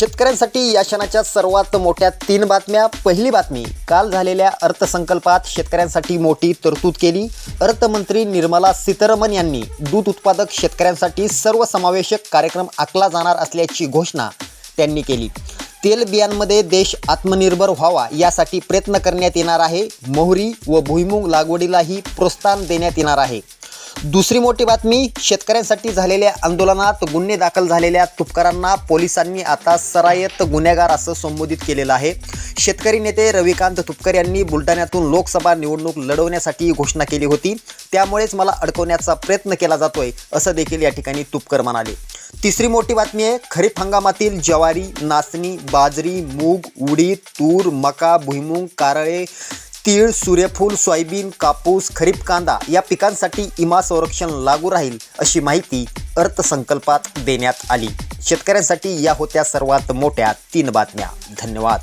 शेतकऱ्यांसाठी या क्षणाच्या सर्वात मोठ्या तीन बातम्या. पहिली बातमी काल झालेल्या अर्थसंकल्पात शेतकऱ्यांसाठी मोठी तरतूद केली. अर्थमंत्री निर्मला सीतारामन यांनी दूध उत्पादक शेतकऱ्यांसाठी सर्वसमावेशक कार्यक्रम आखला जाणार असल्याची घोषणा त्यांनी केली. तेल बियांमध्ये देश आत्मनिर्भर व्हावा यासाठी प्रयत्न करण्यात येणार आहे. मोहरी व भुईमूग लागवडीलाही प्रोत्साहन देण्यात येणार आहे. दुसरी मोठी बातमी शेतकऱ्यांसाठी झालेल्या आंदोलनात गुन्हे दाखल झालेल्या तुपकरांना पोलिसांनी आता सरायत गुन्हेगार असं संबोधित केलेलं आहे. शेतकरी नेते रविकांत तुपकर यांनी बुलढाण्यातून लोकसभा निवडणूक लढवण्यासाठी घोषणा केली होती. त्यामुळेच मला अडकवण्याचा प्रयत्न केला जातोय असं देखील या ठिकाणी तुपकर म्हणाले. तिसरी मोठी बातमी आहे खरीप हंगामातील ज्वारी नाचणी बाजरी मूग उडीद तूर मका भुईमूग कारळे तीळ सूर्यफूल सोयाबीन कापूस खरीप कांदा या पिकांसाठी इमा संरक्षण लागू राहील अशी माहिती अर्थसंकल्पात देण्यात आली. शेतकऱ्यांसाठी या होत्या सर्वात मोठ्या तीन बातम्या. धन्यवाद.